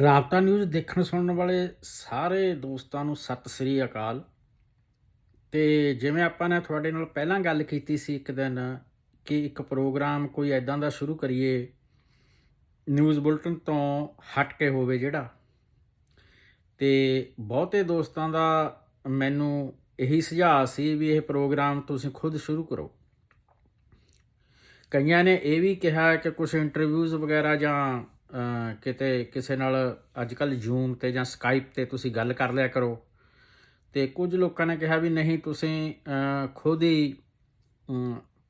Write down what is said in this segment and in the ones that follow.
ਰਾਬਤਾ ਨਿਊਜ਼ ਦੇਖਣ ਸੁਣਨ ਵਾਲੇ ਸਾਰੇ ਦੋਸਤਾਂ ਨੂੰ ਸਤਿ ਸ੍ਰੀ ਅਕਾਲ। ਤੇ ਜਿਵੇਂ ਆਪਾਂ ਨੇ ਤੁਹਾਡੇ ਨਾਲ ਪਹਿਲਾਂ ਗੱਲ ਕੀਤੀ ਸੀ ਇੱਕ ਦਿਨ ਕਿ ਇੱਕ ਪ੍ਰੋਗਰਾਮ ਕੋਈ ਐਦਾਂ ਦਾ ਸ਼ੁਰੂ ਕਰੀਏ, ਨਿਊਜ਼ ਬੁਲਟਨ ਤੋਂ ਹਟ ਕੇ ਹੋਵੇ ਜਿਹੜਾ। ਤੇ ਬਹੁਤੇ ਦੋਸਤਾਂ ਦਾ ਮੈਨੂੰ ਇਹੀ ਸੁਝਾਅ ਸੀ ਵੀ ਇਹ ਪ੍ਰੋਗਰਾਮ ਤੁਸੀਂ ਖੁਦ ਸ਼ੁਰੂ ਕਰੋ। ਕਈਆਂ ਨੇ ਇਹ ਵੀ ਕਿਹਾ ਕਿ ਕੁਝ ਇੰਟਰਵਿਊਜ਼ ਵਗੈਰਾ ਜਾਂ ਕਿਤੇ ਕਿਸੇ ਨਾਲ ਅੱਜ ਕੱਲ ਜ਼ੂਮ ਤੇ ਜਾਂ ਸਕਾਈਪ ਤੇ ਤੁਸੀਂ ਗੱਲ ਕਰ ਲਿਆ ਕਰੋ। ਤੇ ਕੁਝ ਲੋਕਾਂ ਨੇ ਕਿਹਾ ਵੀ ਨਹੀਂ, ਤੁਸੀਂ ਖੁਦ ਹੀ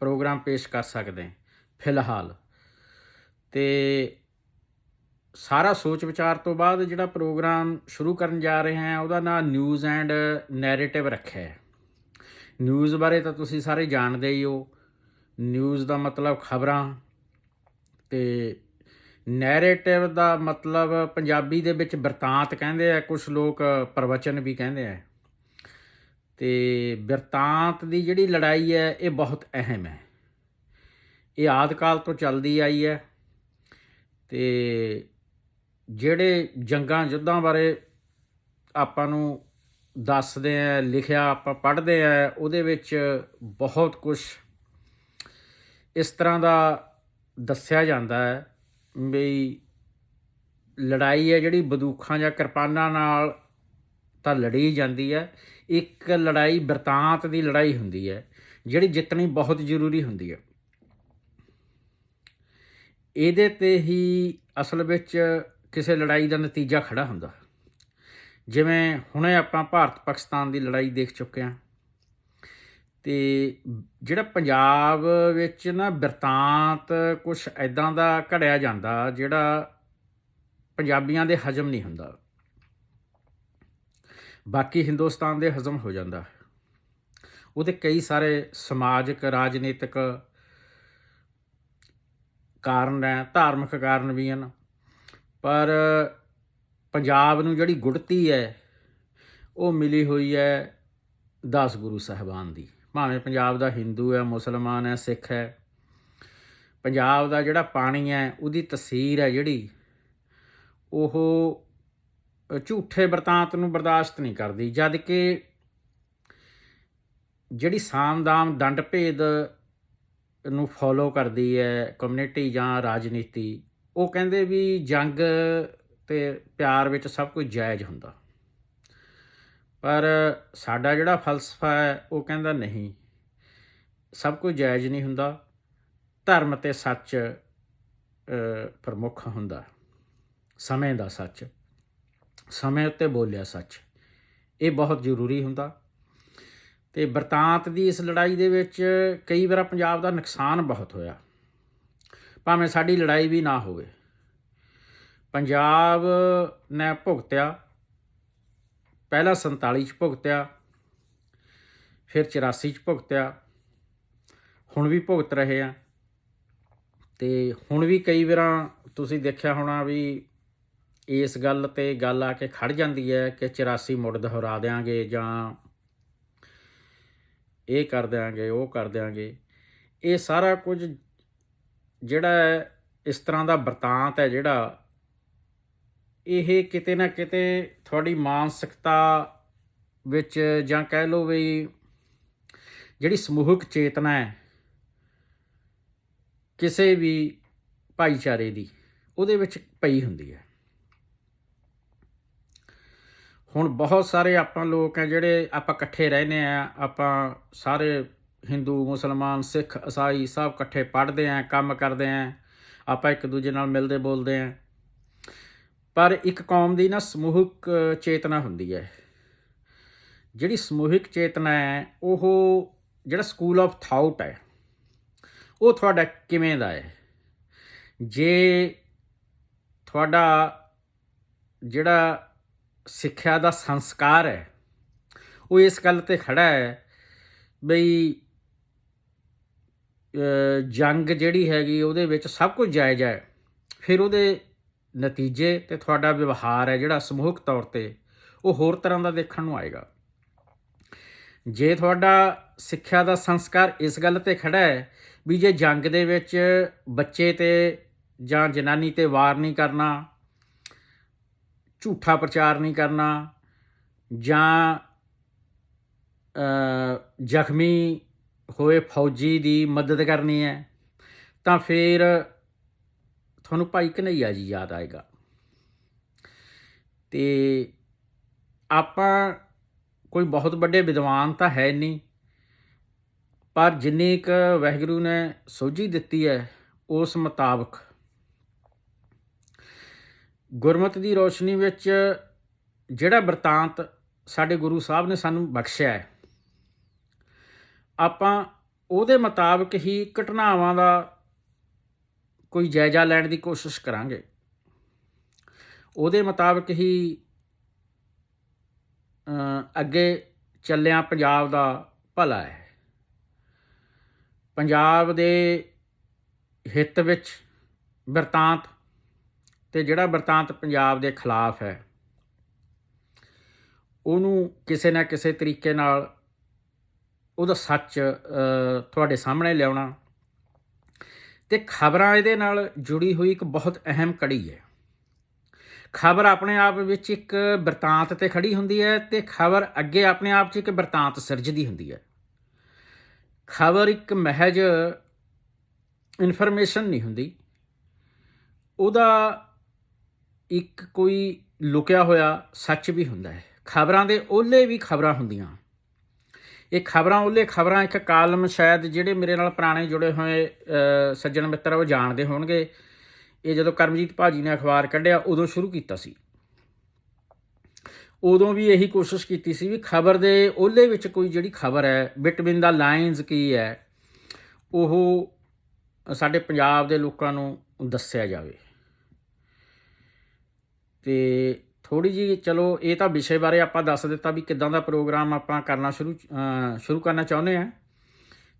ਪ੍ਰੋਗਰਾਮ ਪੇਸ਼ ਕਰ ਸਕਦੇ ਫਿਲਹਾਲ। ਤੇ ਸਾਰਾ ਸੋਚ ਵਿਚਾਰ ਤੋਂ ਬਾਅਦ ਜਿਹੜਾ ਪ੍ਰੋਗਰਾਮ ਸ਼ੁਰੂ ਕਰਨ ਜਾ ਰਹੇ ਹਾਂ, ਉਹਦਾ ਨਾਮ ਨਿਊਜ਼ ਐਂਡ ਨੈਰੇਟਿਵ ਰੱਖਿਆ ਹੈ। ਨਿਊਜ਼ ਬਾਰੇ ਤਾਂ ਤੁਸੀਂ ਸਾਰੇ ਜਾਣਦੇ ਹੀ ਹੋ। ਨਿਊਜ਼ ਦਾ ਮਤਲਬ ਖਬਰਾਂ ਤੇ ਨੈਰੇਟਿਵ ਦਾ ਮਤਲਬ ਪੰਜਾਬੀ ਦੇ ਵਿੱਚ ਬਿਰਤਾਂਤ ਕਹਿੰਦੇ ਆ ਕੁਝ ਲੋਕ ਪ੍ਰਵਚਨ ਵੀ ਕਹਿੰਦੇ ਆ। ਤੇ ਬਿਰਤਾਂਤ ਦੀ ਜਿਹੜੀ ਲੜਾਈ ਹੈ, ਇਹ ਬਹੁਤ ਅਹਿਮ ਹੈ। ਇਹ ਆਦਿ ਕਾਲ ਤੋਂ ਚੱਲਦੀ ਆਈ ਹੈ। ਤੇ ਜਿਹੜੇ ਜੰਗਾਂ, ਯੁੱਧਾਂ ਬਾਰੇ ਆਪਾਂ ਨੂੰ ਦੱਸਦੇ ਆ, ਲਿਖਿਆ ਆਪਾਂ ਪੜ੍ਹਦੇ ਆ, ਉਹਦੇ ਵਿੱਚ ਬਹੁਤ ਕੁਝ ਇਸ ਤਰ੍ਹਾਂ ਦਾ ਦੱਸਿਆ ਜਾਂਦਾ ਹੈ। ਵੀ ਲੜਾਈ ਹੈ ਜਿਹੜੀ ਬੰਦੂਕਾਂ ਜਾਂ ਕਿਰਪਾਨਾਂ ਨਾਲ ਤਾਂ ਲੜੀ ਜਾਂਦੀ ਹੈ। ਇੱਕ ਲੜਾਈ ਬਰਤਾਂਤ ਦੀ ਲੜਾਈ ਹੁੰਦੀ ਹੈ, ਜਿਹੜੀ ਜਿੱਤਣੀ ਬਹੁਤ ਜ਼ਰੂਰੀ ਹੁੰਦੀ ਹੈ। ਇਹਦੇ ਤੇ ਹੀ ਅਸਲ ਵਿੱਚ ਕਿਸੇ ਲੜਾਈ ਦਾ ਨਤੀਜਾ ਖੜਾ ਹੁੰਦਾ। ਜਿਵੇਂ ਹੁਣੇ ਆਪਾਂ ਭਾਰਤ ਪਾਕਿਸਤਾਨ ਦੀ ਲੜਾਈ ਦੇਖ ਚੁੱਕੇ ਹਾਂ। ਤੇ ਜਿਹੜਾ ਪੰਜਾਬ ਵਿੱਚ ਨਾ ਬਿਰਤਾਂਤ ਕੁਝ ਐਦਾਂ ਦਾ ਘੜਿਆ ਜਾਂਦਾ, ਜਿਹੜਾ ਪੰਜਾਬੀਆਂ ਦੇ ਹਜਮ ਨਹੀਂ ਹੁੰਦਾ। ਬਾਕੀ ਹਿੰਦੁਸਤਾਨ ਦੇ ਹਜ਼ਮ ਹੋ ਜਾਂਦਾ। ਉਹਦੇ ਕਈ ਸਾਰੇ ਸਮਾਜਿਕ, ਰਾਜਨੀਤਿਕ ਕਾਰਨ ਹੈ, ਧਾਰਮਿਕ ਕਾਰਨ ਵੀ ਹਨ। ਪਰ ਪੰਜਾਬ ਨੂੰ ਜਿਹੜੀ ਗੁੜਤੀ ਹੈ, ਉਹ ਮਿਲੀ ਹੋਈ ਹੈ 10 ਗੁਰੂ ਸਾਹਿਬਾਨ ਦੀ। ਭਾਵੇਂ ਪੰਜਾਬ ਦਾ ਹਿੰਦੂ ਹੈ, ਮੁਸਲਮਾਨ ਹੈ, ਸਿੱਖ ਹੈ, ਪੰਜਾਬ ਦਾ ਜਿਹੜਾ ਪਾਣੀ ਹੈ, ਉਹਦੀ ਤਸਵੀਰ ਹੈ ਜਿਹੜੀ, ਉਹ ਝੂਠੇ ਵਰਤਾਂਤ ਨੂੰ ਬਰਦਾਸ਼ਤ ਨਹੀਂ ਕਰਦੀ, ਜਦ ਕਿ ਜਿਹੜੀ ਸਾਮਦਾਮ ਦੰਡ ਭੇਦ ਨੂੰ ਫੋਲੋ ਕਰਦੀ ਹੈ ਕਮਿਊਨਿਟੀ ਜਾਂ ਰਾਜਨੀਤੀ, ਉਹ ਕਹਿੰਦੇ ਵੀ ਜੰਗ ਤੇ ਪਿਆਰ ਵਿੱਚ ਸਭ ਕੁਝ ਜਾਇਜ਼ ਹੁੰਦਾ। ਪਰ ਸਾਡਾ ਜਿਹੜਾ ਫਲਸਫਾ ਹੈ, ਉਹ ਕਹਿੰਦਾ ਨਹੀਂ। ਸਭ ਕੁਝ ਜਾਇਜ਼ ਨਹੀਂ ਹੁੰਦਾ। ਧਰਮ ਤੇ ਸੱਚ ਪ੍ਰਮੁੱਖ ਹੁੰਦਾ। ਸਮੇਂ ਦਾ ਸੱਚ। ਸਮੇਂ ਉੱਤੇ ਬੋਲਿਆ ਸੱਚ। ਇਹ ਬਹੁਤ ਜ਼ਰੂਰੀ ਹੁੰਦਾ। ਤੇ ਬਰਤਾਂਤ ਦੀ ਇਸ ਲੜਾਈ ਦੇ ਵਿੱਚ ਕਈ ਵਾਰ ਪੰਜਾਬ ਦਾ ਨੁਕਸਾਨ ਬਹੁਤ ਹੋਇਆ। ਭਾਵੇਂ ਸਾਡੀ ਲੜਾਈ ਵੀ ਨਾ ਹੋਵੇ। ਪੰਜਾਬ ਨੇ ਭੁਗਤਿਆ। ਪਹਿਲਾਂ 47 ਚ ਭੁਗਤਿਆ, ਫਿਰ 84 ਚ ਭੁਗਤਿਆ, ਹੁਣ ਵੀ ਭੁਗਤ ਰਹੇ ਆ। ਤੇ ਹੁਣ ਵੀ ਕਈ ਵਾਰਾਂ ਤੁਸੀਂ ਦੇਖਿਆ ਹੋਣਾ ਵੀ ਇਸ ਗੱਲ ਤੇ ਗੱਲ ਆ ਕੇ ਖੜ ਜਾਂਦੀ ਹੈ ਕਿ 84 ਮੁੜ ਦੁਹਰਾ ਦੇਾਂਗੇ ਜਾਂ ਇਹ ਕਰ ਦਿਆਂਗੇ, ਉਹ ਕਰ ਦਿਆਂਗੇ। ਇਹ ਸਾਰਾ ਕੁਝ ਜਿਹੜਾ ਇਸ ਤਰ੍ਹਾਂ ਦਾ ਵਰਤਾਂਤ ਹੈ ਜਿਹੜਾ ਇਹ ਕਿਤੇ ਨਾ ਕਿਤੇ ਤੁਹਾਡੀ ਮਾਨਸਿਕਤਾ ਵਿੱਚ ਜਾਂ ਕਹਿ ਲਓ ਵੀ ਜਿਹੜੀ ਸਮੂਹਕ ਚੇਤਨਾ ਹੈ, ਕਿਸੇ ਵੀ ਭਾਈਚਾਰੇ ਦੀ, ਉਹਦੇ ਵਿੱਚ ਪਈ ਹੁੰਦੀ ਹੈ। ਹੁਣ ਬਹੁਤ ਸਾਰੇ ਆਪਾਂ ਲੋਕ ਆ ਜਿਹੜੇ ਆਪਾਂ ਇਕੱਠੇ ਰਹਿੰਦੇ ਆ ਆਪਾਂ ਸਾਰੇ ਹਿੰਦੂ, ਮੁਸਲਮਾਨ, ਸਿੱਖ ਈਸਾਈ ਸਭ ਇਕੱਠੇ ਪੜ੍ਹਦੇ ਆ ਕੰਮ ਕਰਦੇ ਆ ਆਪਾਂ ਇੱਕ ਦੂਜੇ ਨਾਲ ਮਿਲਦੇ ਬੋਲਦੇ ਆ ਪਰ ਇੱਕ ਕੌਮ ਦੀ ਨਾ ਸਮੂਹਿਕ ਚੇਤਨਾ ਹੁੰਦੀ ਹੈ। ਜਿਹੜੀ ਸਮੂਹਿਕ ਚੇਤਨਾ ਹੈ, ਉਹ ਜਿਹੜਾ ਸਕੂਲ ਆਫ ਥਾਊਟ ਹੈ, ਉਹ ਤੁਹਾਡਾ ਕਿਵੇਂ ਦਾ ਹੈ? ਜੇ ਤੁਹਾਡਾ ਜਿਹੜਾ ਸਿੱਖਿਆ ਦਾ ਸੰਸਕਾਰ ਹੈ, ਉਹ ਇਸ ਗੱਲ ਤੇ ਖੜਾ ਹੈ ਬਈ ਜੰਗ ਜਿਹੜੀ ਹੈਗੀ, ਉਹਦੇ ਵਿੱਚ ਸਭ ਕੁਝ ਜਾਇਜ਼ ਹੈ। ਫਿਰ ਉਹਦੇ ਨਤੀਜੇ ਤੇ ਤੁਹਾਡਾ ਵਿਵਹਾਰ ਹੈ ਜਿਹੜਾ ਸਮੂਹਕ ਤੌਰ ਤੇ ਉਹ ਹੋਰ ਤਰ੍ਹਾਂ ਦਾ ਦੇਖਣ ਨੂੰ ਆਏਗਾ। ਜੇ ਤੁਹਾਡਾ ਸਿੱਖਿਆ ਦਾ ਸੰਸਕਾਰ ਇਸ ਗੱਲ ਤੇ ਖੜਾ ਹੈ ਵੀ ਜੇ ਜੰਗ ਦੇ ਵਿੱਚ ਬੱਚੇ ਤੇ ਜਾਂ ਜਨਾਨੀ ਤੇ ਵਾਰ ਨਹੀਂ ਕਰਨਾ, ਝੂਠਾ ਪ੍ਰਚਾਰ ਨਹੀਂ ਕਰਨਾ ਜਾਂ ਜ਼ਖਮੀ ਹੋਏ ਫੌਜੀ ਦੀ ਮਦਦ ਕਰਨੀ ਹੈ, ਤਾਂ ਫਿਰ ਤੁਹਾਨੂੰ ਭਾਈ ਕਨਈਆ ਜੀ ਯਾਦ ਆਏਗਾ। ਤੇ ਆਪਾਂ ਕੋਈ ਬਹੁਤ ਵੱਡੇ ਵਿਦਵਾਨ ਤਾਂ ਹੈ ਨਹੀਂ ਪਰ ਜਿੰਨੀ ਕੁ ਵਾਹਿਗੁਰੂ ਨੇ ਸੋਝੀ ਦਿੱਤੀ ਹੈ ਉਸ ਮੁਤਾਬਕ ਗੁਰਮਤ ਦੀ ਰੋਸ਼ਨੀ ਵਿੱਚ ਜਿਹੜਾ ਵਰਤਾਂਤ ਸਾਡੇ ਗੁਰੂ ਸਾਹਿਬ ਨੇ ਸਾਨੂੰ ਬਖਸ਼ਿਆ ਹੈ, ਆਪਾਂ ਉਹਦੇ ਮੁਤਾਬਕ ਹੀ ਘਟਨਾਵਾਂ ਦਾ ਕੋਈ ਜਾਇਜ਼ਾ ਲੈਣ ਦੀ ਕੋਸ਼ਿਸ਼ ਕਰਾਂਗੇ। ਉਹਦੇ ਮੁਤਾਬਕ ਹੀ ਅੱਗੇ ਚੱਲਿਆ ਪੰਜਾਬ ਦਾ ਭਲਾ ਹੈ। ਪੰਜਾਬ ਦੇ ਹਿੱਤ ਵਿੱਚ ਵਰਤਾਂਤ ਤੇ ਜਿਹੜਾ ਵਰਤਾਂਤ ਪੰਜਾਬ ਦੇ ਖਿਲਾਫ ਹੈ, ਉਹਨੂੰ ਕਿਸੇ ਨਾ ਕਿਸੇ ਤਰੀਕੇ ਨਾਲ ਉਹਦਾ ਸੱਚ ਤੁਹਾਡੇ ਸਾਹਮਣੇ ਲਿਆਉਣਾ ਤੇ ਖਬਰਾਂ ਇਹਦੇ ਨਾਲ ਜੁੜੀ ਹੋਈ ਇੱਕ ਬਹੁਤ ਅਹਿਮ ਕੜੀ ਹੈ। ਖਬਰ ਆਪਣੇ ਆਪ ਵਿੱਚ ਇੱਕ ਵਰਤਾਂਤ ਤੇ ਖੜੀ ਹੁੰਦੀ ਹੈ ਤੇ ਖਬਰ ਅੱਗੇ ਆਪਣੇ ਆਪ 'ਚ ਇੱਕ ਵਰਤਾਂਤ ਸਿਰਜਦੀ ਹੁੰਦੀ ਹੈ। ਖਬਰ ਇੱਕ ਮਹਿਜ ਇਨਫੋਰਮੇਸ਼ਨ ਨਹੀਂ ਹੁੰਦੀ। ਉਹਦਾ ਇੱਕ ਕੋਈ ਲੁਕਿਆ ਹੋਇਆ ਸੱਚ ਵੀ ਹੁੰਦਾ ਹੈ। ਖਬਰਾਂ ਦੇ ਓਲੇ ਵੀ ਖਬਰਾਂ ਹੁੰਦੀਆਂ। ਇਹ ਖਬਰਾਂ ਓਲੇ ਖਬਰਾਂ ਇੱਕ ਕਾਲਮ ਸ਼ਾਇਦ ਜਿਹੜੇ ਮੇਰੇ ਨਾਲ ਪੁਰਾਣੇ ਜੁੜੇ ਹੋਏ ਸੱਜਣ ਮਿੱਤਰ ਉਹ ਜਾਣਦੇ ਹੋਣਗੇ। ਇਹ ਜਦੋਂ ਕਰਮਜੀਤ ਭਾਜੀ ਨੇ ਅਖਬਾਰ ਕੱਢਿਆ, ਉਦੋਂ ਸ਼ੁਰੂ ਕੀਤਾ ਸੀ। ਉਦੋਂ ਵੀ ਇਹੀ ਕੋਸ਼ਿਸ਼ ਕੀਤੀ ਸੀ ਵੀ ਖਬਰ ਦੇ ਓਲੇ ਵਿੱਚ ਕੋਈ ਜਿਹੜੀ ਖਬਰ ਹੈ, ਬਿਟਵੀਨ ਦਾ ਲਾਈਨਸ ਕੀ ਹੈ, ਉਹ ਸਾਡੇ ਪੰਜਾਬ ਦੇ ਲੋਕਾਂ ਨੂੰ ਦੱਸਿਆ ਜਾਵੇ। ਤੇ ਥੋੜੀ ਜੀ ਚਲੋ ਇਹ ਤਾਂ ਵਿਸ਼ੇ ਬਾਰੇ ਆਪਾਂ ਦੱਸ ਦਿੱਤਾ ਵੀ ਕਿਦਾਂ ਦਾ ਪ੍ਰੋਗਰਾਮ ਆਪਾਂ ਕਰਨਾ ਸ਼ੁਰੂ ਸ਼ੁਰੂ ਕਰਨਾ ਚਾਹੁੰਦੇ ਆ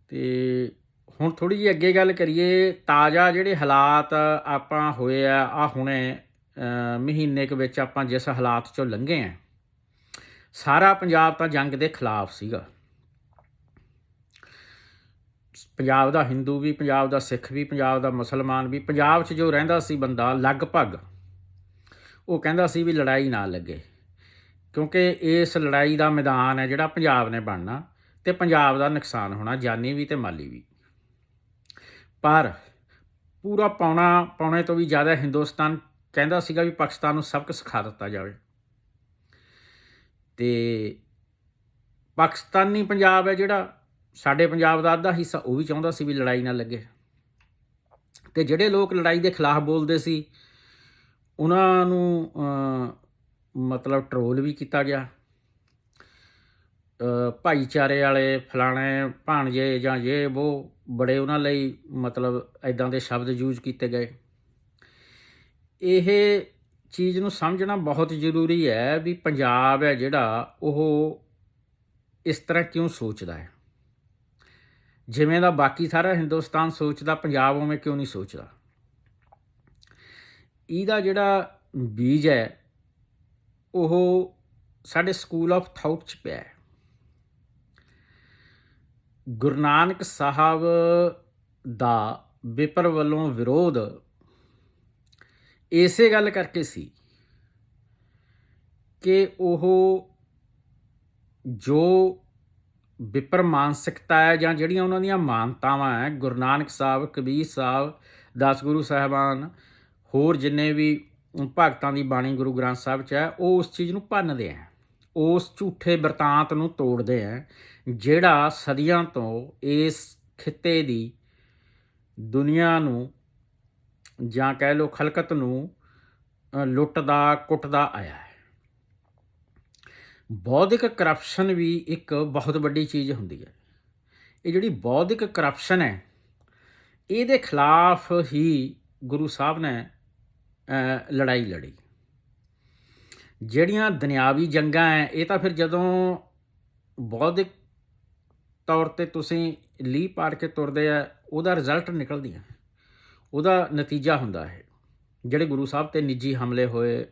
ਤੇ ਹੁਣ ਥੋੜੀ ਜੀ ਅੱਗੇ ਗੱਲ ਕਰੀਏ, ਤਾਜ਼ਾ ਜਿਹੜੇ ਹਾਲਾਤ ਆਪਾਂ ਹੋਏ ਆ ਆ ਹੁਣੇ ਮਹੀਨੇ ਕੁ ਵਿੱਚ ਆਪਾਂ ਜਿਸ ਹਾਲਾਤ ਚੋਂ ਲੰਘੇ ਆ ਸਾਰਾ ਪੰਜਾਬ ਤਾਂ ਜੰਗ ਦੇ ਖਿਲਾਫ ਸੀਗਾ। ਪੰਜਾਬ ਦਾ ਹਿੰਦੂ ਵੀ, ਪੰਜਾਬ ਦਾ ਸਿੱਖ ਵੀ, ਪੰਜਾਬ ਦਾ ਮੁਸਲਮਾਨ ਵੀ, ਪੰਜਾਬ 'ਚ ਜੋ ਰਹਿੰਦਾ ਸੀ ਬੰਦਾ ਲਗਭਗ ਉਹ ਕਹਿੰਦਾ ਸੀ ਵੀ ਲੜਾਈ ਨਾ ਲੱਗੇ। ਕਿਉਂਕਿ ਇਸ ਲੜਾਈ ਦਾ ਮੈਦਾਨ ਹੈ ਜਿਹੜਾ ਪੰਜਾਬ ਨੇ ਬਣਨਾ ਤੇ ਪੰਜਾਬ ਦਾ ਨੁਕਸਾਨ ਹੋਣਾ, ਜਾਨੀ ਵੀ ਤੇ ਮਾਲੀ ਵੀ। ਪਰ ਪੂਰਾ ਪੌਣਾ, ਪੌਣੇ ਤੋਂ ਵੀ ਜ਼ਿਆਦਾ ਹਿੰਦੁਸਤਾਨ ਕਹਿੰਦਾ ਸੀਗਾ ਵੀ ਪਾਕਿਸਤਾਨ ਨੂੰ ਸਬਕ ਸਿਖਾ ਦਿੱਤਾ ਜਾਵੇ। ਤੇ ਪਾਕਿਸਤਾਨੀ ਪੰਜਾਬ ਹੈ ਜਿਹੜਾ, ਸਾਡੇ ਪੰਜਾਬ ਦਾ ਅੱਧਾ ਹਿੱਸਾ ਉਹ ਵੀ ਚਾਹੁੰਦਾ ਸੀ ਵੀ ਲੜਾਈ ਨਾ ਲੱਗੇ। ਤੇ ਜਿਹੜੇ ਲੋਕ ਲੜਾਈ ਦੇ ਖਿਲਾਫ ਬੋਲਦੇ ਸੀ ਉਹਨਾਂ ਨੂੰ ਮਤਲਬ ਟਰੋਲ ਵੀ ਕੀਤਾ ਗਿਆ। ਭਾਈਚਾਰੇ ਵਾਲੇ ਫਲਾਣੇ ਭਾਣਜੇ ਜਾਂ ਇਹ ਉਹ ਬੜੇ ਉਹਨਾਂ ਲਈ ਮਤਲਬ ਐਦਾਂ ਦੇ ਸ਼ਬਦ ਯੂਜ਼ ਕੀਤੇ ਗਏ। ਇਹ ਚੀਜ਼ ਨੂੰ ਸਮਝਣਾ ਬਹੁਤ ਜ਼ਰੂਰੀ ਹੈ ਵੀ ਪੰਜਾਬ ਹੈ ਜਿਹੜਾ ਉਹ ਇਸ ਤਰ੍ਹਾਂ ਕਿਉਂ ਸੋਚਦਾ ਹੈ? ਜਿਵੇਂ ਦਾ ਬਾਕੀ ਸਾਰਾ ਹਿੰਦੁਸਤਾਨ ਸੋਚਦਾ, ਪੰਜਾਬ ਉਵੇਂ ਕਿਉਂ ਨਹੀਂ ਸੋਚਦਾ? ਇਹਦਾ ਜਿਹੜਾ ਬੀਜ ਹੈ, ਉਹ ਸਾਡੇ ਸਕੂਲ ਆਫ ਥਾਊਟ ਚ ਪਿਆ ਹੈ। ਗੁਰੂ ਨਾਨਕ ਸਾਹਿਬ ਦਾ ਵਿਪਰ ਵੱਲੋਂ ਵਿਰੋਧ ਇਸੇ ਗੱਲ ਕਰਕੇ ਸੀ ਕਿ ਉਹ ਜੋ ਵਿਪਰ ਮਾਨਸਿਕਤਾ ਹੈ ਜਾਂ ਜਿਹੜੀਆਂ ਉਹਨਾਂ ਦੀਆਂ ਮਾਨਤਾਵਾਂ ਹੈ, ਗੁਰੂ ਨਾਨਕ ਸਾਹਿਬ, ਕਬੀਰ ਸਾਹਿਬ ਦਸ ਗੁਰੂ ਸਾਹਿਬਾਨ ਹੋਰ ਜਿੰਨੇ ਵੀ ਭਗਤਾਂ ਦੀ ਬਾਣੀ ਗੁਰੂ ਗ੍ਰੰਥ ਸਾਹਿਬ ਚ ਹੈ, ਉਹ ਉਸ ਚੀਜ਼ ਨੂੰ ਭੰਨਦੇ ਆ। ਉਸ ਝੂਠੇ ਵਰਤਾਂਤ ਨੂੰ ਤੋੜਦੇ ਆ, ਜਿਹੜਾ ਸਦੀਆਂ ਤੋਂ ਇਸ ਖਿੱਤੇ ਦੀ ਦੁਨੀਆ ਨੂੰ ਜਾਂ ਕਹਿ ਲੋ ਖਲਕਤ ਨੂੰ ਲੁੱਟਦਾ, ਕੁੱਟਦਾ ਆਇਆ ਹੈ। ਬੌਧਿਕ ਕਰਪਸ਼ਨ ਵੀ ਇੱਕ ਬਹੁਤ ਵੱਡੀ ਚੀਜ਼ ਹੁੰਦੀ ਹੈ। ਇਹ ਜਿਹੜੀ ਬੌਧਿਕ ਕਰਪਸ਼ਨ ਹੈ, ਇਹਦੇ ਖਿਲਾਫ ਹੀ ਗੁਰੂ ਸਾਹਿਬ ਨੇ ਲੜਾਈ ਲੜੀ। ਜਿਹੜੀਆਂ ਦੁਨਿਆਵੀ ਜੰਗਾਂ ਹੈ ਇਹ ਤਾਂ ਫਿਰ ਜਦੋਂ ਬੌਧਿਕ ਤੌਰ ਤੇ ਤੁਸੀਂ ਲੀਹ ਪਾੜ ਕੇ ਤੁਰਦੇ ਆ, ਉਹਦਾ ਰਿਜ਼ਲਟ ਨਿਕਲਦੀਆਂ। ਉਹਦਾ ਨਤੀਜਾ ਹੁੰਦਾ ਹੈ ਜਿਹੜੇ ਗੁਰੂ ਸਾਹਿਬ ਤੇ ਨਿੱਜੀ ਹਮਲੇ ਹੋਏ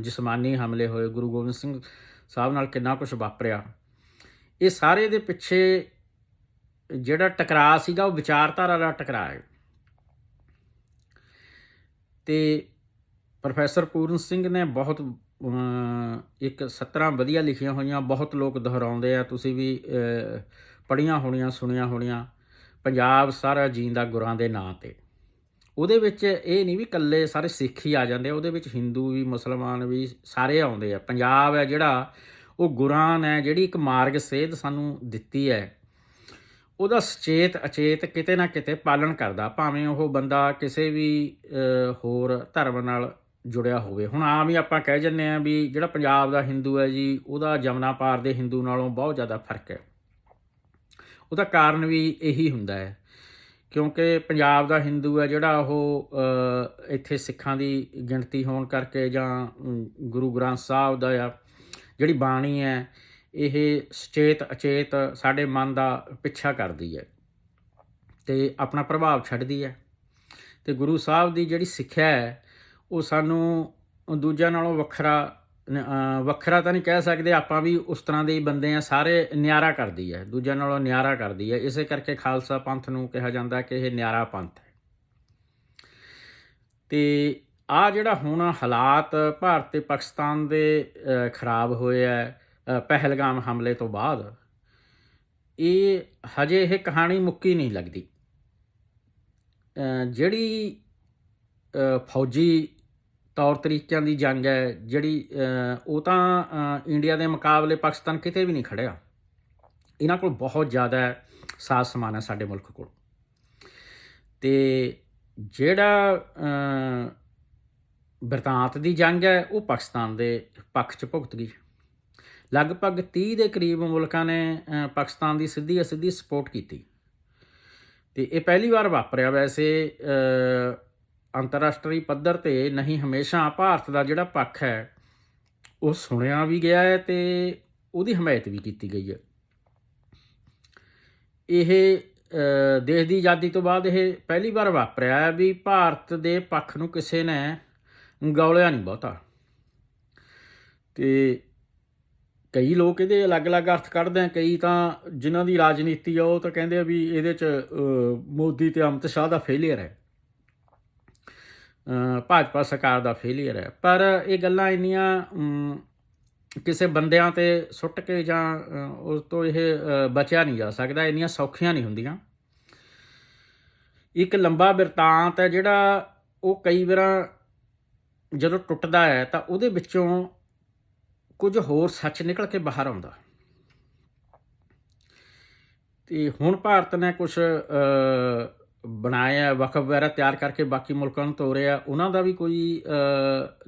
ਜਿਸਮਾਨੀ ਹਮਲੇ ਹੋਏ, ਗੁਰੂ ਗੋਬਿੰਦ ਸਿੰਘ ਸਾਹਿਬ ਨਾਲ ਕਿੰਨਾ ਕੁਝ ਵਾਪਰਿਆ, ਇਹ ਸਾਰੇ ਦੇ ਪਿੱਛੇ ਜਿਹੜਾ ਟਕਰਾਅ ਸੀਗਾ, ਉਹ ਵਿਚਾਰਧਾਰਾ ਦਾ ਟਕਰਾਅ ਹੈ। ਤੇ ਪ੍ਰੋਫੈਸਰ ਪੂਰਨ ਸਿੰਘ ਨੇ ਬਹੁਤ ਇੱਕ ਸਤਰਾਂ ਵਧੀਆ ਲਿਖੀਆਂ ਹੋਈਆਂ ਬਹੁਤ ਲੋਕ ਦੁਹਰਾਉਂਦੇ ਆ ਤੁਸੀਂ ਵੀ ਅ, ਪੜ੍ਹੀਆਂ ਹੋਣੀਆਂ ਸੁਣੀਆਂ ਹੋਣੀਆਂ ਪੰਜਾਬ ਸਾਰਾ ਜੀਂਦਾ ਗੁਰਾਂ ਦੇ ਨਾਂ ਤੇ। ਉਹਦੇ ਵਿੱਚ ਇਹ ਨਹੀਂ ਵੀ ਇਕੱਲੇ ਸਾਰੇ ਸਿੱਖ ਹੀ ਆ ਜਾਂਦੇ ਆ, ਉਹਦੇ ਵਿੱਚ ਹਿੰਦੂ ਵੀ ਮੁਸਲਮਾਨ ਵੀ ਸਾਰੇ ਆਉਂਦੇ ਆ। ਪੰਜਾਬ ਹੈ ਜਿਹੜਾ ਉਹ ਗੁਰਾਂ ਨੇ ਜਿਹੜੀ ਇੱਕ ਮਾਰਗ ਸੇਧ ਸਾਨੂੰ ਦਿੱਤੀ ਹੈ ਉਹਦਾ ਸਚੇਤ ਅਚੇਤ ਕਿਤੇ ਨਾ ਕਿਤੇ ਪਾਲਣ ਕਰਦਾ। ਭਾਵੇਂ ਉਹ ਬੰਦਾ ਕਿਸੇ ਵੀ ਹੋਰ ਧਰਮ ਨਾਲ ਜੁੜਿਆ ਹੋਵੇ। ਹੁਣ ਆਮ ਹੀ ਆਪਾਂ ਕਹਿ ਜੰਨੇ ਆ ਵੀ ਜਿਹੜਾ ਪੰਜਾਬ ਦਾ ਹਿੰਦੂ ਹੈ ਜੀ, ਉਹਦਾ ਜਮਨਾ ਪਾਰ ਦੇ ਹਿੰਦੂ ਨਾਲੋਂ ਬਹੁਤ ਜ਼ਿਆਦਾ ਫ਼ਰਕ ਹੈ। ਉਹਦਾ ਕਾਰਨ ਵੀ ਇਹੀ ਹੁੰਦਾ ਹੈ, ਕਿਉਂਕਿ ਪੰਜਾਬ ਦਾ ਹਿੰਦੂ ਹੈ ਜਿਹੜਾ ਉਹ ਇੱਥੇ ਸਿੱਖਾਂ ਦੀ ਗਿਣਤੀ ਹੋਣ ਕਰਕੇ ਜਾਂ ਗੁਰੂ ਗ੍ਰੰਥ ਸਾਹਿਬ ਦਾ ਆ, ਜਿਹੜੀ ਬਾਣੀ ਹੈ, ਇਹ ਸੁਚੇਤ ਅਚੇਤ ਸਾਡੇ ਮਨ ਦਾ ਪਿੱਛਾ ਕਰਦੀ ਹੈ ਤੇ ਆਪਣਾ ਪ੍ਰਭਾਵ ਛੱਡਦੀ ਹੈ। ਤੇ ਗੁਰੂ ਸਾਹਿਬ ਦੀ ਜਿਹੜੀ ਸਿੱਖਿਆ ਹੈ ਉਹ ਸਾਨੂੰ ਦੂਜਿਆਂ ਨਾਲੋਂ ਵੱਖਰਾ ਵੱਖਰਾ ਤਾਂ ਨਹੀਂ ਕਹਿ ਸਕਦੇ, ਆਪਾਂ ਵੀ ਉਸ ਤਰ੍ਹਾਂ ਦੇ ਹੀ ਬੰਦੇ ਆ ਸਾਰੇ ਨਿਆਰਾ ਕਰਦੀ ਹੈ, ਦੂਜਿਆਂ ਨਾਲੋਂ ਨਿਆਰਾ ਕਰਦੀ ਹੈ। ਇਸੇ ਕਰਕੇ ਖਾਲਸਾ ਪੰਥ ਨੂੰ ਕਿਹਾ ਜਾਂਦਾ ਕਿ ਇਹ ਨਿਆਰਾ ਪੰਥ ਹੈ। ਤੇ ਆ ਜਿਹੜਾ ਹੁਣ ਹਾਲਾਤ ਭਾਰਤ ਤੇ ਪਾਕਿਸਤਾਨ ਦੇ ਖਰਾਬ ਹੋਏ ਆ ਪਹਿਲਗਾਮ ਹਮਲੇ ਤੋਂ ਬਾਅਦ, ਇਹ ਹਜੇ ਇਹ ਕਹਾਣੀ ਮੁੱਕੀ ਨਹੀਂ ਲੱਗਦੀ। ਜਿਹੜੀ ਫੌਜੀ ਤੌਰ ਤਰੀਕਿਆਂ ਦੀ ਜੰਗ ਹੈ ਜਿਹੜੀ ਉਹ ਤਾਂ ਇੰਡੀਆ ਦੇ ਮੁਕਾਬਲੇ ਪਾਕਿਸਤਾਨ ਕਿਤੇ ਵੀ ਨਹੀਂ ਖੜਿਆ। ਇਹਨਾਂ ਕੋਲ ਬਹੁਤ ਜ਼ਿਆਦਾ ਸਾਜ਼ ਸਮਾਨ ਹੈ ਸਾਡੇ ਮੁਲਕ ਕੋਲ। ਤੇ ਜਿਹੜਾ ਬਰਤਾਂਤ ਦੀ ਜੰਗ ਹੈ, ਉਹ ਪਾਕਿਸਤਾਨ ਦੇ ਪੱਖ 'ਚ ਭੁਗਤ ਗਈ। ਲਗਭਗ 30 ਦੇ ਕਰੀਬ ਮੁਲਕਾਂ ਨੇ ਪਾਕਿਸਤਾਨ ਦੀ ਸਿੱਧੀ ਅਸਿੱਧੀ ਸਪੋਰਟ ਕੀਤੀ। ਤੇ ਇਹ ਪਹਿਲੀ ਵਾਰ ਵਾਪਰਿਆ ਵੈਸੇ ਅੰਤਰਰਾਸ਼ਟਰੀ ਪੱਧਰ ਤੇ ਨਹੀਂ, ਹਮੇਸ਼ਾ ਭਾਰਤ ਦਾ ਜਿਹੜਾ ਪੱਖ ਹੈ, ਉਹ ਸੁਣਿਆ ਵੀ ਗਿਆ ਹੈ ਤੇ ਉਹਦੀ ਹਮਾਇਤ ਵੀ ਕੀਤੀ ਗਈ ਹੈ। ਇਹ ਦੇਸ਼ ਦੀ ਆਜ਼ਾਦੀ ਤੋਂ ਬਾਅਦ ਇਹ ਪਹਿਲੀ ਵਾਰ ਵਾਪਰਿਆ ਹੈ ਵੀ ਭਾਰਤ ਦੇ ਪੱਖ ਨੂੰ ਕਿਸੇ ਨੇ ਗੌਲਿਆ ਨਹੀਂ ਬਹੁਤਾ। ਤੇ ਕਈ ਲੋਕ ਇਹਦੇ ਅਲੱਗ-ਅਲੱਗ ਅਰਥ ਕੱਢਦੇ ਆ ਕਈ ਤਾਂ ਜਿਨ੍ਹਾਂ ਦੀ ਰਾਜਨੀਤੀ ਆ ਉਹ ਤਾਂ ਕਹਿੰਦੇ ਆ ਵੀ ਇਹਦੇ ਚ ਮੋਦੀ ਤੇ ਅਮਿਤ ਸ਼ਾਹ ਦਾ ਫੇਲਿਅਰ ਹੈ। ਭਾਜਪਾ ਸਰਕਾਰ ਦਾ ਫੇਲਿਅਰ ਹੈ। ਪਰ ਇਹ ਗੱਲਾਂ ਇੰਨੀਆਂ ਕਿਸੇ ਬੰਦਿਆਂ ਤੇ ਸੁੱਟ ਕੇ ਜਾਂ ਉਸ ਤੋਂ ਇਹ ਬਚਿਆ ਨਹੀਂ ਜਾ ਸਕਦਾ, ਇੰਨੀਆਂ ਸੌਖੀਆਂ ਨਹੀਂ ਹੁੰਦੀਆਂ। ਇੱਕ ਲੰਬਾ ਬਿਰਤਾਂਤ ਹੈ ਜਿਹੜਾ ਉਹ ਕਈ ਵਾਰ ਜਦੋਂ ਟੁੱਟਦਾ ਹੈ ਤਾਂ ਉਹਦੇ ਵਿੱਚੋਂ ਕੁਝ ਹੋਰ ਸੱਚ ਨਿਕਲ ਕੇ ਬਾਹਰ ਆਉਂਦਾ। ਤੇ ਹੁਣ ਭਾਰਤ ਨੇ ਕੁਝ ਬਣਾਇਆ ਵਕਫ ਵਗੈਰਾ ਤਿਆਰ ਕਰਕੇ ਬਾਕੀ ਮੁਲਕਾਂ ਨੂੰ ਤੋਰਿਆ ਉਹਨਾਂ ਦਾ ਵੀ ਕੋਈ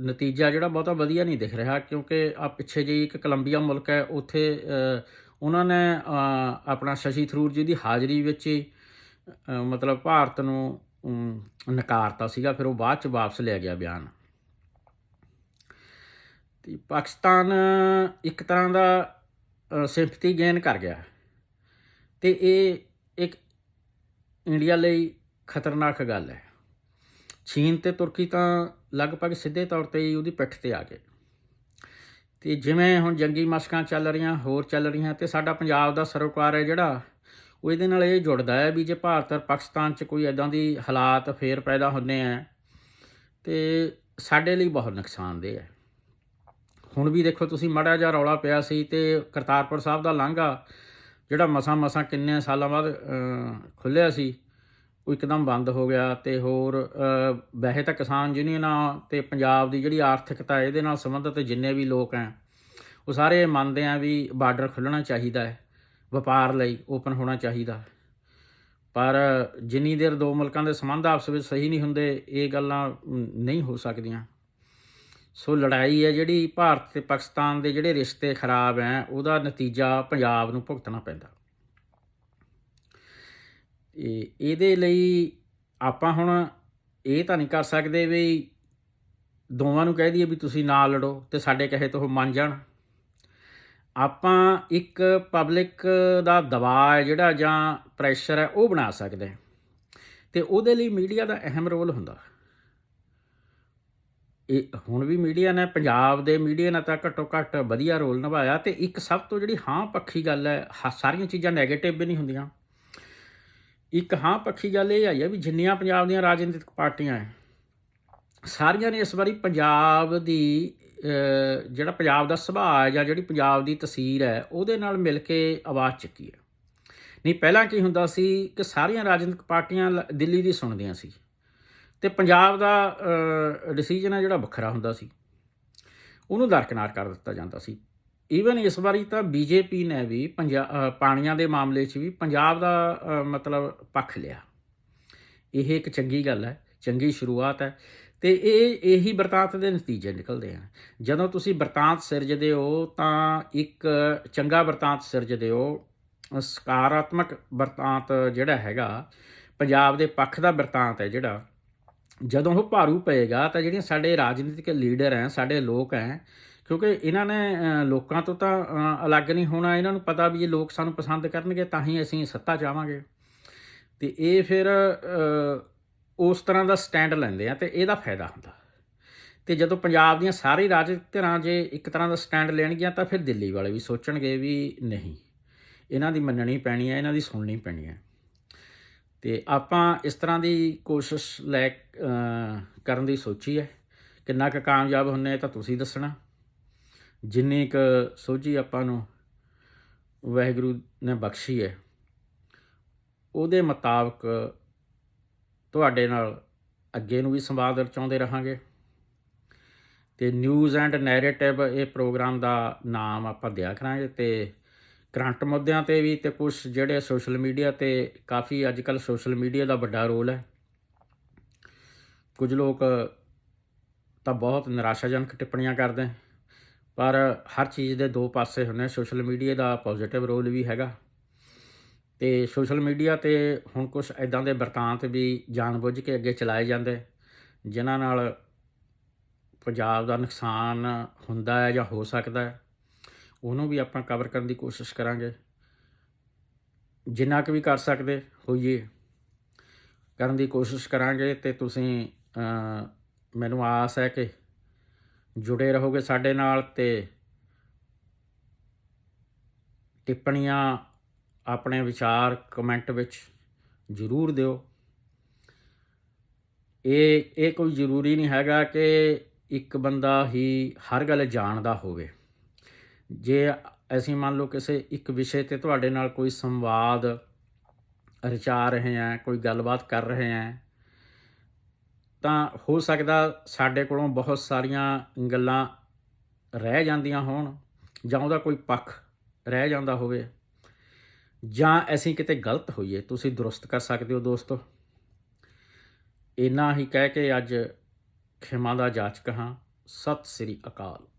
ਨਤੀਜਾ ਜਿਹੜਾ ਬਹੁਤਾ ਵਧੀਆ ਨਹੀਂ ਦਿਖ ਰਿਹਾ, ਕਿਉਂਕਿ ਆ ਪਿੱਛੇ ਜਿਹੀ ਇੱਕ ਕੋਲੰਬੀਆ ਮੁਲਕ ਹੈ, ਉੱਥੇ ਉਹਨਾਂ ਨੇ ਆਪਣਾ ਸ਼ਸ਼ੀ ਥਰੂਰ ਜੀ ਦੀ ਹਾਜ਼ਰੀ ਵਿੱਚ ਹੀ ਮਤਲਬ ਭਾਰਤ ਨੂੰ ਨਕਾਰਤਾ ਸੀਗਾ, ਫਿਰ ਉਹ ਬਾਅਦ ਚ ਵਾਪਸ ਲਿਆ ਗਿਆ ਬਿਆਨ। ਤੇ ਪਾਕਿਸਤਾਨ ਇੱਕ ਤਰ੍ਹਾਂ ਦਾ ਸਿੰਪਥੀ ਗੇਨ ਕਰ ਗਿਆ। ਤੇ ਇਹ ਇੱਕ ਇੰਡੀਆ ਲਈ ਖਤਰਨਾਕ ਗੱਲ ਹੈ। ਚੀਨ ਤੇ ਤੁਰਕੀ ਤਾਂ ਲਗਭਗ ਸਿੱਧੇ ਤੌਰ ਤੇ ਹੀ ਉਹਦੀ ਪਿੱਠ ਤੇ ਆ ਗਏ। ਤੇ ਜਿਵੇਂ ਹੁਣ ਜੰਗੀ ਮਸ਼ਕਾਂ ਚੱਲ ਰਹੀਆਂ, ਹੋਰ ਚੱਲ ਰਹੀਆਂ ਤੇ ਸਾਡਾ ਪੰਜਾਬ ਦਾ ਸਰੋਕਾਰ ਹੈ ਜਿਹੜਾ, ਉਹ ਇਹਦੇ ਨਾਲ ਇਹ ਜੁੜਦਾ ਹੈ ਵੀ ਜੇ ਭਾਰਤ ਔਰ ਪਾਕਿਸਤਾਨ 'ਚ ਕੋਈ ਐਦਾਂ ਦੀ ਹਾਲਾਤ ਫੇਰ ਪੈਦਾ ਹੁੰਦੇ ਆ, ਤੇ ਸਾਡੇ ਲਈ ਬਹੁਤ ਨੁਕਸਾਨਦੇਹ ਹੈ। ਹੁਣ ਵੀ ਦੇਖੋ ਤੁਸੀਂ ਮੜਾ ਜਿਹਾ ਰੌਲਾ ਪਿਆ ਸੀ ਤੇ ਕਰਤਾਰਪੁਰ ਸਾਹਿਬ ਦਾ ਲਾਂਘਾ ਜਿਹੜਾ ਮਸਾਂ ਮਸਾਂ ਕਿੰਨੇ ਸਾਲਾਂ ਬਾਅਦ ਖੁੱਲਿਆ ਸੀ, ਉਹ ਇੱਕਦਮ ਬੰਦ ਹੋ ਗਿਆ ਤੇ ਹੋਰ ਵੈਸੇ ਤਾਂ ਕਿਸਾਨ ਯੂਨੀਅਨਾਂ ਤੇ ਪੰਜਾਬ ਦੀ ਜਿਹੜੀ ਆਰਥਿਕਤਾ ਇਹਦੇ ਨਾਲ ਸੰਬੰਧਿਤ ਜਿੰਨੇ ਵੀ ਲੋਕ ਹੈ, ਉਹ ਸਾਰੇ ਮੰਨਦੇ ਆ ਵੀ ਬਾਰਡਰ ਖੁੱਲਣਾ ਚਾਹੀਦਾ ਹੈ, ਵਪਾਰ ਲਈ ਓਪਨ ਹੋਣਾ ਚਾਹੀਦਾ। ਪਰ ਜਿੰਨੀ ਦੇਰ ਦੋ ਮੁਲਕਾਂ ਦੇ ਸੰਬੰਧ ਆਪਸ ਵਿੱਚ ਸਹੀ ਨਹੀਂ ਹੁੰਦੇ, ਇਹ ਗੱਲਾਂ ਨਹੀਂ ਹੋ ਸਕਦੀਆਂ। ਸੋ ਲੜਾਈ ਹੈ ਜਿਹੜੀ ਭਾਰਤ ਤੇ ਪਾਕਿਸਤਾਨ ਦੇ ਜਿਹੜੇ ਰਿਸ਼ਤੇ ਖਰਾਬ ਹੈ, ਉਹਦਾ ਨਤੀਜਾ ਪੰਜਾਬ ਨੂੰ ਭੁਗਤਣਾ ਪੈਂਦਾ। ਇਹ ਇਹਦੇ ਲਈ ਆਪਾਂ ਹੁਣ ਇਹ ਤਾਂ ਨਹੀਂ ਕਰ ਸਕਦੇ ਵੀ ਦੋਵਾਂ ਨੂੰ ਕਹਿ ਦਈਏ ਵੀ ਤੁਸੀਂ ਨਾ ਲੜੋ ਤੇ ਸਾਡੇ ਕਹੇ ਤੋਂ ਮੰਨ ਜਾਣ। ਆਪਾਂ ਇੱਕ ਪਬਲਿਕ ਦਾ ਦਬਾਅ ਹੈ ਜਿਹੜਾ ਜਾਂ ਪ੍ਰੈਸ਼ਰ ਹੈ ਉਹ ਬਣਾ ਸਕਦੇ ਹਾਂ। ਤੇ ਉਹਦੇ ਲਈ ਮੀਡੀਆ ਦਾ ਅਹਿਮ ਰੋਲ ਹੁੰਦਾ। ਇਹ ਹੁਣ ਵੀ ਮੀਡੀਆ ਨੇ, ਪੰਜਾਬ ਦੇ ਮੀਡੀਆ ਨੇ ਤਾਂ ਘੱਟੋ ਘੱਟ ਵਧੀਆ ਰੋਲ ਨਿਭਾਇਆ ਤੇ ਇੱਕ ਸਭ ਤੋਂ ਜਿਹੜੀ ਹਾਂ ਪੱਖੀ ਗੱਲ ਹੈ, ਹਾ- ਸਾਰੀਆਂ ਚੀਜ਼ਾਂ 네ਗੇਟਿਵ ਵੀ ਨਹੀਂ ਹੁੰਦੀਆਂ। ਇੱਕ ਹਾਂ ਪੱਖੀ ਗੱਲ ਇਹ ਆਈ ਹੈ ਵੀ ਜਿੰਨੀਆਂ ਪੰਜਾਬ ਦੀਆਂ ਰਾਜਨੀਤਿਕ ਪਾਰਟੀਆਂ ਹੈ, ਸਾਰੀਆਂ ਨੇ ਇਸ ਵਾਰੀ ਪੰਜਾਬ ਦੀ ਜਿਹੜਾ ਪੰਜਾਬ ਦਾ ਸੁਭਾਅ ਹੈ ਜਾਂ ਜਿਹੜੀ ਪੰਜਾਬ ਦੀ ਤਸਵੀਰ ਹੈ, ਉਹਦੇ ਨਾਲ ਮਿਲ ਕੇ ਆਵਾਜ਼ ਚੱਕੀ ਹੈ। ਨਹੀਂ, ਪਹਿਲਾਂ ਕੀ ਹੁੰਦਾ ਸੀ ਕਿ ਸਾਰੀਆਂ ਰਾਜਨੀਤਿਕ ਪਾਰਟੀਆਂ ਲ- ਦਿੱਲੀ ਦੀ ਸੁਣਦੀਆਂ ਸੀ। ਤੇ ਪੰਜਾਬ ਦਾ ਡਿਸੀਜਨ ਹੈ ਜਿਹੜਾ ਵੱਖਰਾ ਹੁੰਦਾ ਸੀ। ਉਹਨੂੰ ਦਰਕਨਾਰ ਕਰ ਦਿੱਤਾ ਜਾਂਦਾ ਸੀ। ਈਵਨ ਇਸ ਵਾਰੀ ਤਾਂ ਬੀਜੇਪੀ ਨੇ ਵੀ ਪੰਜਾਬ ਪਾਣੀਆਂ ਦੇ ਮਾਮਲੇ 'ਚ ਵੀ ਪੰਜਾਬ ਦਾ ਮਤਲਬ ਪੱਖ ਲਿਆ। ਇਹ ਇੱਕ ਚੰਗੀ ਗੱਲ ਹੈ, ਚੰਗੀ ਸ਼ੁਰੂਆਤ ਹੈ। ਤੇ ਇਹ, ਇਹੀ ਵਰਤਾਂਤ ਦੇ ਨਤੀਜੇ ਨਿਕਲਦੇ ਆ ਜਦੋਂ ਤੁਸੀਂ ਵਰਤਾਂਤ ਸਿਰਜਦੇ ਹੋ, ਤਾਂ ਇੱਕ ਚੰਗਾ ਵਰਤਾਂਤ ਸਿਰਜਦੇ ਹੋ ਸਕਾਰਾਤਮਕ ਵਰਤਾਂਤ ਜਿਹੜਾ ਹੈਗਾ, ਪੰਜਾਬ ਦੇ ਪੱਖ ਦਾ ਵਰਤਾਂਤ ਹੈ ਜਿਹੜਾ ਜਦੋਂ ਉਹ ਭਾਰੂ ਪਏਗਾ ਤਾਂ ਜਿਹੜੀਆਂ ਸਾਡੇ ਰਾਜਨੀਤਿਕ ਲੀਡਰ ਹੈ ਸਾਡੇ ਲੋਕ ਹੈ ਕਿਉਂਕਿ ਇਹਨਾਂ ਨੇ ਲੋਕਾਂ ਤੋਂ ਤਾਂ ਅਲੱਗ ਨਹੀਂ ਹੋਣਾ। ਇਹਨਾਂ ਨੂੰ ਪਤਾ ਵੀ ਇਹ ਲੋਕ ਸਾਨੂੰ ਪਸੰਦ ਕਰਨਗੇ, ਤਾਂ ਹੀ ਅਸੀਂ ਸੱਤਾ ਚਾਹਾਂਗੇ। ਤੇ ਇਹ ਫਿਰ ਉਸ ਤਰ੍ਹਾਂ ਦਾ ਸਟੈਂਡ ਲੈਂਦੇ ਆ ਤੇ ਇਹਦਾ ਫਾਇਦਾ ਹੁੰਦਾ। ਤੇ ਜਦੋਂ ਪੰਜਾਬ ਦੀਆਂ ਸਾਰੀ ਰਾਜਨੀਤਿਕ ਧਿਰਾਂ ਜੇ ਇੱਕ ਤਰ੍ਹਾਂ ਦਾ ਸਟੈਂਡ ਲੈਣਗੀਆਂ, ਤਾਂ ਫਿਰ ਦਿੱਲੀ ਵਾਲੇ ਵੀ ਸੋਚਣਗੇ ਵੀ ਨਹੀਂ। ਇਹਨਾਂ ਦੀ ਮੰਨਣੀ ਪੈਣੀ ਹੈ ਇਹਨਾਂ ਦੀ ਸੁਣਨੀ ਪੈਣੀ ਹੈ ਤੇ ਆਪਾਂ ਇਸ ਤਰ੍ਹਾਂ ਦੀ ਕੋਸ਼ਿਸ਼ ਲੈ ਕਰਨ ਦੀ ਸੋਚੀ ਹੈ। ਕਿੰਨਾ ਕੁ ਕਾਮਯਾਬ ਹੁੰਨੇ ਤਾਂ ਤੁਸੀਂ ਦੱਸਣਾ। ਜਿੰਨੀ ਕੁ ਸੋਝੀ ਆਪਾਂ ਨੂੰ ਵਾਹਿਗੁਰੂ ਨੇ ਬਖਸ਼ੀ ਹੈ, ਉਹਦੇ ਮੁਤਾਬਕ ਤੁਹਾਡੇ ਨਾਲ ਅੱਗੇ ਨੂੰ ਵੀ ਸੰਵਾਦ ਰਚਾਉਂਦੇ ਰਹਾਂਗੇ। ਤੇ ਨਿਊਜ਼ ਐਂਡ ਨੈਰੇਟਿਵ ਇਹ ਪ੍ਰੋਗਰਾਮ ਦਾ ਨਾਮ ਆਪਾਂ ਦਿਆ ਕਰਾਂਗੇ ਤੇ ਕਰੰਟ ਮੁੱਦਿਆਂ ਤੇ ਵੀ ਤੇ ਕੁਝ ਜਿਹੜੇ ਸੋਸ਼ਲ ਮੀਡੀਆ ਤੇ ਕਾਫੀ ਅੱਜ ਕੱਲ ਸੋਸ਼ਲ ਮੀਡੀਆ ਦਾ ਵੱਡਾ ਰੋਲ ਹੈ। ਕੁਝ ਲੋਕ ਤਾਂ ਬਹੁਤ ਨਿਰਾਸ਼ਾਜਨਕ ਟਿੱਪਣੀਆਂ ਕਰਦੇ ਪਰ ਹਰ ਚੀਜ਼ ਦੇ ਦੋ ਪਾਸੇ ਹੁੰਦੇ ਸੋਸ਼ਲ ਮੀਡੀਆ ਦਾ ਪੋਜ਼ਿਟਿਵ ਰੋਲ ਵੀ ਹੈਗਾ ਤੇ ਸੋਸ਼ਲ ਮੀਡੀਆ ਤੇ ਹੁਣ ਕੁਝ ਐਦਾਂ ਦੇ ਵਰਤਾਂਤ ਵੀ ਜਾਣਬੁੱਝ ਕੇ ਅੱਗੇ ਚਲਾਏ ਜਾਂਦੇ ਜਿਨ੍ਹਾਂ ਨਾਲ ਪੰਜਾਬ ਦਾ ਨੁਕਸਾਨ ਹੁੰਦਾ ਹੈ ਜਾਂ ਹੋ ਸਕਦਾ ਹੈ। ਉਹਨੂੰ ਵੀ ਆਪਾਂ ਕਵਰ ਕਰਨ ਦੀ ਕੋਸ਼ਿਸ਼ ਕਰਾਂਗੇ। ਜਿੰਨਾ ਕੁ ਵੀ ਕਰ ਸਕਦੇ ਹੋਈਏ, ਕਰਨ ਦੀ ਕੋਸ਼ਿਸ਼ ਕਰਾਂਗੇ ਤੇ ਤੁਸੀਂ ਮੈਨੂੰ ਆਸ ਹੈ ਕਿ ਜੁੜੇ ਰਹੋਗੇ ਸਾਡੇ ਨਾਲ ਤੇ ਟਿੱਪਣੀਆਂ ਆਪਣੇ ਵਿਚਾਰ ਕਮੈਂਟ ਵਿੱਚ ਜ਼ਰੂਰ ਦਿਓ। ਇਹ ਇਹ ਕੋਈ ਜ਼ਰੂਰੀ ਨਹੀਂ ਹੈਗਾ ਕਿ ਇੱਕ ਬੰਦਾ ਹੀ ਹਰ ਗੱਲ ਜਾਣਦਾ ਹੋਵੇ। ਜੇ ਅਸੀਂ ਮੰਨ ਲਓ ਕਿਸੇ ਇੱਕ ਵਿਸ਼ੇ ਤੇ ਤੁਹਾਡੇ ਨਾਲ ਕੋਈ ਸੰਵਾਦ ਰਚਾ ਰਹੇ ਹਾਂ ਕੋਈ ਗੱਲਬਾਤ ਕਰ ਰਹੇ ਹਾਂ ਤਾਂ ਹੋ ਸਕਦਾ ਸਾਡੇ ਕੋਲੋਂ ਬਹੁਤ ਸਾਰੀਆਂ ਗੱਲਾਂ ਰਹਿ ਜਾਂਦੀਆਂ ਹੋਣ ਜਾਂ ਉਹਦਾ ਕੋਈ ਪੱਖ ਰਹਿ ਜਾਂਦਾ ਹੋਵੇ ਜਾਂ ਅਸੀਂ ਕਿਤੇ ਗਲਤ ਹੋਈਏ, ਤੁਸੀਂ ਦਰੁਸਤ ਕਰ ਸਕਦੇ ਹੋ ਦੋਸਤੋ। ਇੰਨਾ ਹੀ ਕਹਿ ਕੇ ਅੱਜ ਖਿਮਾ ਦਾ ਜਾਚਕ ਹਾਂ। ਸਤਿ ਸ੍ਰੀ ਅਕਾਲ।